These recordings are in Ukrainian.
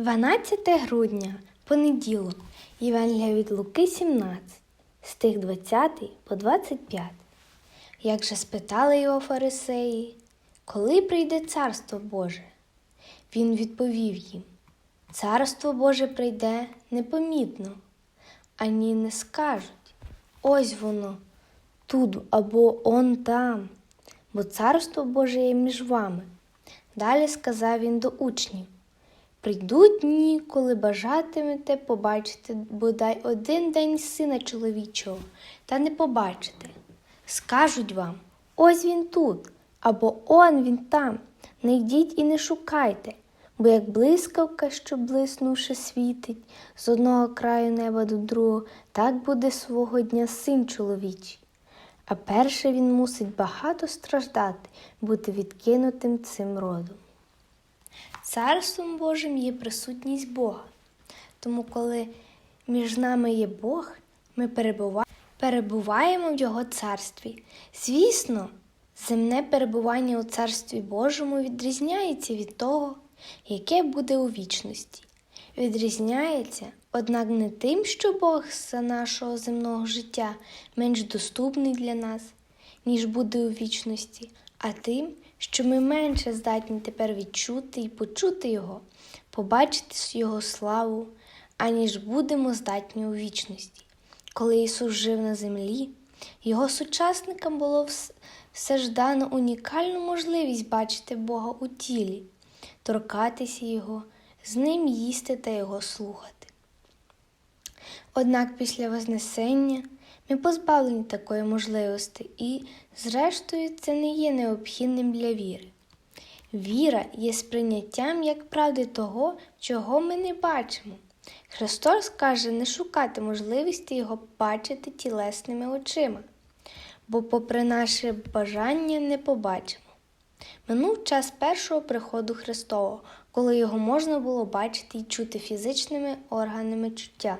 12 грудня, понеділок, Євангелія від Луки 17, стих 20 по 25. Як же спитали його фарисеї, коли прийде царство Боже? Він відповів їм: Царство Боже прийде непомітно, ані не скажуть. Ось воно, тут або он там, бо царство Боже є між вами. Далі сказав він до учнів. Прийдуть дні, коли бажатимете побачити бодай один день сина чоловічого, та не побачите. Скажуть вам, ось він тут, або он він там. Не йдіть і не шукайте, бо як блискавка, що блиснувши світить з одного краю неба до другого, так буде свого дня син чоловічий. А перше він мусить багато страждати, бути відкинутим цим родом. Царством Божим є присутність Бога. Тому, коли між нами є Бог, ми перебуваємо в Його царстві. Звісно, земне перебування у царстві Божому відрізняється від того, яке буде у вічності. Відрізняється, однак не тим, що Бог за нашого земного життя менш доступний для нас, ніж буде у вічності, а тим, що ми менше здатні тепер відчути і почути Його, побачити Його славу, аніж будемо здатні у вічності. Коли Ісус жив на землі, Його сучасникам було все ж дано унікальну можливість бачити Бога у тілі, торкатися Його, з ним їсти та Його слухати. Однак після Вознесення ми позбавлені такої можливості, і, зрештою, це не є необхідним для віри. Віра є сприйняттям як правди того, чого ми не бачимо. Христос каже не шукати можливості його бачити тілесними очима, бо, попри наше бажання, не побачимо. Минув час першого приходу Христового, коли його можна було бачити і чути фізичними органами чуття.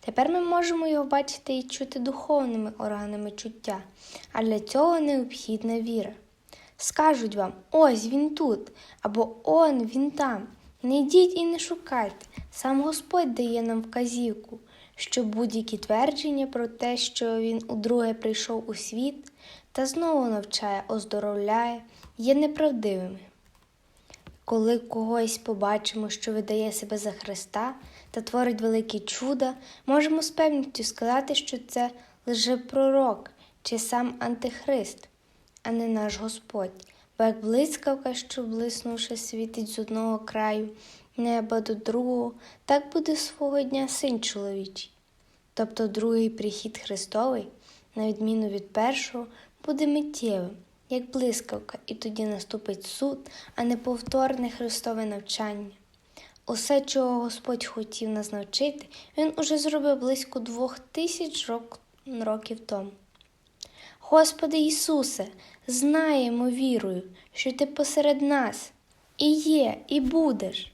Тепер ми можемо його бачити і чути духовними органами чуття, а для цього необхідна віра. Скажуть вам, ось він тут, або он він там. Не йдіть і не шукайте. Сам Господь дає нам вказівку, що будь-які твердження про те, що Він удруге прийшов у світ та знову навчає, оздоровляє, є неправдивими. Коли когось побачимо, що видає себе за Христа та творить великі чуда, можемо з певністю сказати, що це лжепророк чи сам Антихрист, а не наш Господь, бо як блискавка, що блиснувши світить з одного краю неба до другого, так буде свого дня син чоловічий. Тобто другий прихід Христовий, на відміну від першого, буде миттєвим, як блискавка, і тоді наступить суд, а не повторне Христове навчання. Усе, чого Господь хотів нас навчити, Він уже зробив близько двох тисяч рок- років тому. Господи Ісусе, знаємо вірою, що Ти посеред нас і є, і будеш.